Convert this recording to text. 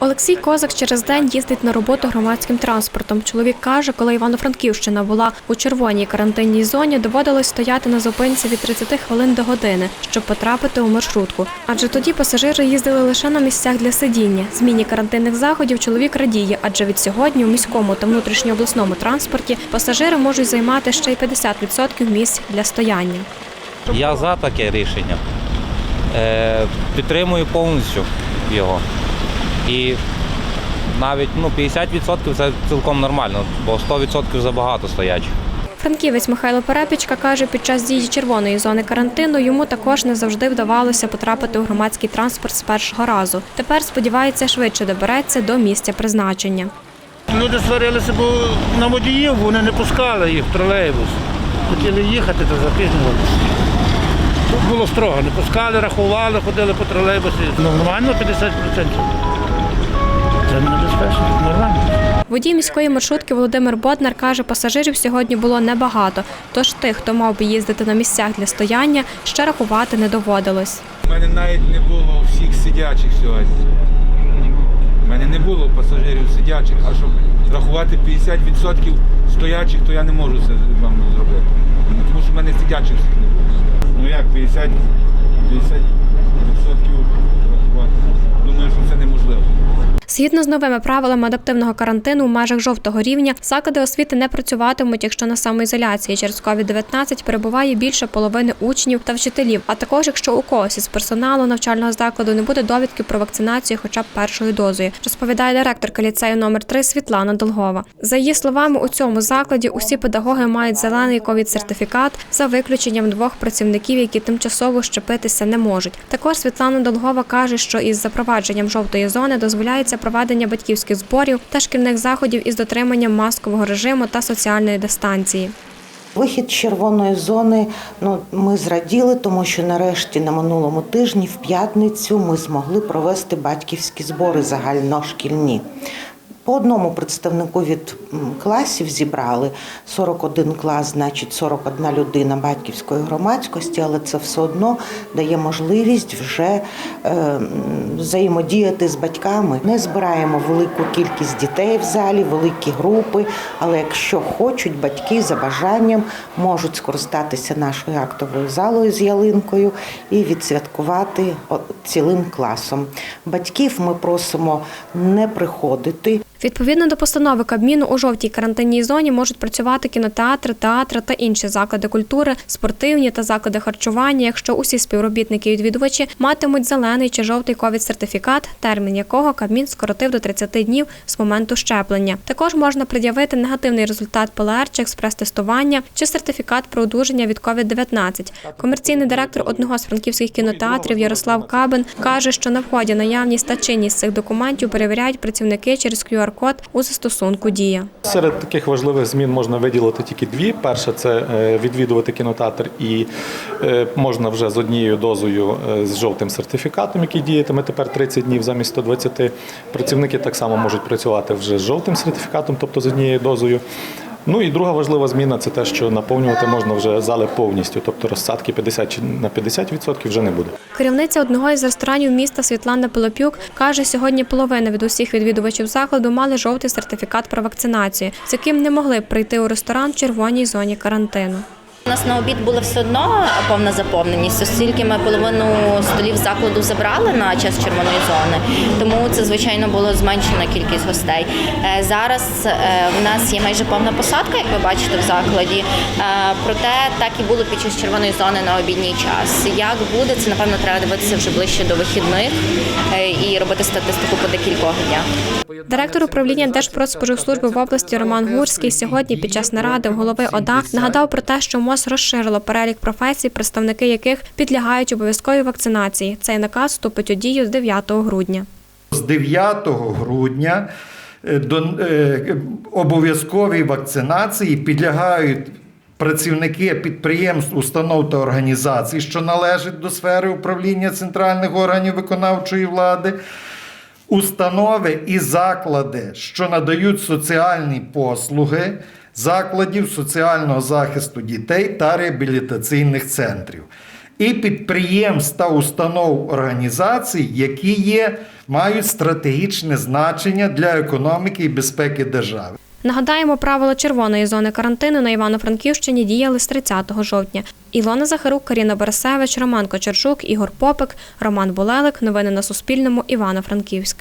Олексій Козак через день їздить на роботу громадським транспортом. Чоловік каже, коли Івано-Франківщина була у червоній карантинній зоні, доводилось стояти на зупинці від 30 хвилин до години, щоб потрапити у маршрутку. Адже тоді пасажири їздили лише на місцях для сидіння. Зміні карантинних заходів чоловік радіє, адже від сьогодні у міському та внутрішньообласному транспорті пасажири можуть займати ще й 50% місць для стояння. Я за таке рішення. Е, підтримую повністю його. І навіть ну, 50% це цілком нормально, бо 100% забагато стоячих. Франківець Михайло Перепічка каже, під час дії червоної зони карантину йому також не завжди вдавалося потрапити у громадський транспорт з першого разу. Тепер сподівається, швидше добереться до місця призначення. Люди сварилися, бо на водіїв вони не пускали їх в тролейбус. Хотіли їхати, то запізнювалися. Тут було строго, не пускали, рахували, ходили по тролейбусі. Нормально 50%. Нормально. Водій міської маршрутки Володимир Боднар каже, пасажирів сьогодні було небагато, тож тих, хто мав би їздити на місцях для стояння, ще рахувати не доводилось. У мене навіть не було всіх сидячих сьогодні. У мене не було пасажирів сидячих, а щоб рахувати 50% стоячих, то я не можу це вам зробити. Тому що в мене сидячих всіх не було. Ну як 50, 50% рахувати? Думаю, що це неможливо. Згідно з новими правилами адаптивного карантину у межах жовтого рівня, заклади освіти не працюватимуть, якщо на самоізоляції через COVID-19 перебуває більше половини учнів та вчителів, а також якщо у когось із персоналу навчального закладу не буде довідки про вакцинацію хоча б першою дозою, розповідає директорка ліцею номер 3 Світлана Долгова. За її словами, у цьому закладі усі педагоги мають зелений ковід-сертифікат за виключенням двох працівників, які тимчасово щепитися не можуть. Також Світлана Долгова каже, що із запровадженням жовтої зони дозволяється проведення батьківських зборів та шкільних заходів із дотриманням маскового режиму та соціальної дистанції. Вихід з червоної зони ну ми зраділи, тому що нарешті на минулому тижні, в п'ятницю, ми змогли провести батьківські збори загальношкільні. По одному представнику від класів зібрали 41 клас, значить 41 людина батьківської громадськості, але це все одно дає можливість вже е, взаємодіяти з батьками. Не збираємо велику кількість дітей в залі, великі групи, але якщо хочуть, батьки за бажанням можуть скористатися нашою актовою залою з ялинкою і відсвяткувати цілим класом. Батьків ми просимо не приходити. Відповідно до постанови Кабміну у жовтій карантинній зоні можуть працювати кінотеатри, театри та інші заклади культури, спортивні та заклади харчування, якщо усі співробітники і відвідувачі матимуть зелений чи жовтий ковід-сертифікат, термін якого Кабмін скоротив до 30 днів з моменту щеплення. Також можна пред'явити негативний результат ПЛР чи експрес-тестування чи сертифікат про одужання від ковід-19. Комерційний директор одного з франківських кінотеатрів Ярослав Кабин каже, що на вході наявність та чинність цих документів перевіряють працівники через QR-код у застосунку Дія. Серед таких важливих змін можна виділити тільки дві. Перша це е, відвідувати кінотеатр, і е, можна вже з однією дозою е, з жовтим сертифікатом, який діятиме тепер 30 днів замість 120. Працівники так само можуть працювати вже з жовтим сертифікатом, тобто з однією дозою. Ну і друга важлива зміна це те, що наповнювати можна вже зали повністю, тобто розсадки 50 чи на 50% вже не буде. Керівниця одного із ресторанів міста Світлана Пилопюк каже, сьогодні половина від усіх відвідувачів закладу мали жовтий сертифікат про вакцинацію, з яким не могли прийти у ресторан в червоній зоні карантину. У нас на обід була все одно повна заповненість, оскільки ми половину столів закладу забрали на час червоної зони, тому це звичайно було зменшена кількість гостей. Е, Зараз е, в нас є майже повна посадка, як ви бачите в закладі. Е, Проте так і було під час червоної зони на обідній час. Як буде, це напевно треба дивитися вже ближче до вихідних і робити статистику по декількох днях. Директор управління Держпродспоживслужби в області Роман Гурський сьогодні під час наради голови ОДА нагадав про те, що МОЗ розширило перелік професій, представники яких підлягають обов'язковій вакцинації. Цей наказ вступить у дію з 9 грудня. З 9 грудня е, до е, обов'язковій вакцинації підлягають працівники підприємств, установ та організацій, що належать до сфери управління центральних органів виконавчої влади. Установи і заклади, що надають соціальні послуги, закладів соціального захисту дітей та реабілітаційних центрів. і підприємств та установ організацій, які є, мають стратегічне значення для економіки і безпеки держави. Нагадаємо, правила червоної зони карантину на Івано-Франківщині діяли з 30 жовтня. Ілона Захарук, Каріна Борисевич, Роман Кочержук, Ігор Попик, Роман Булелик. Новини на Суспільному. Івано-Франківськ.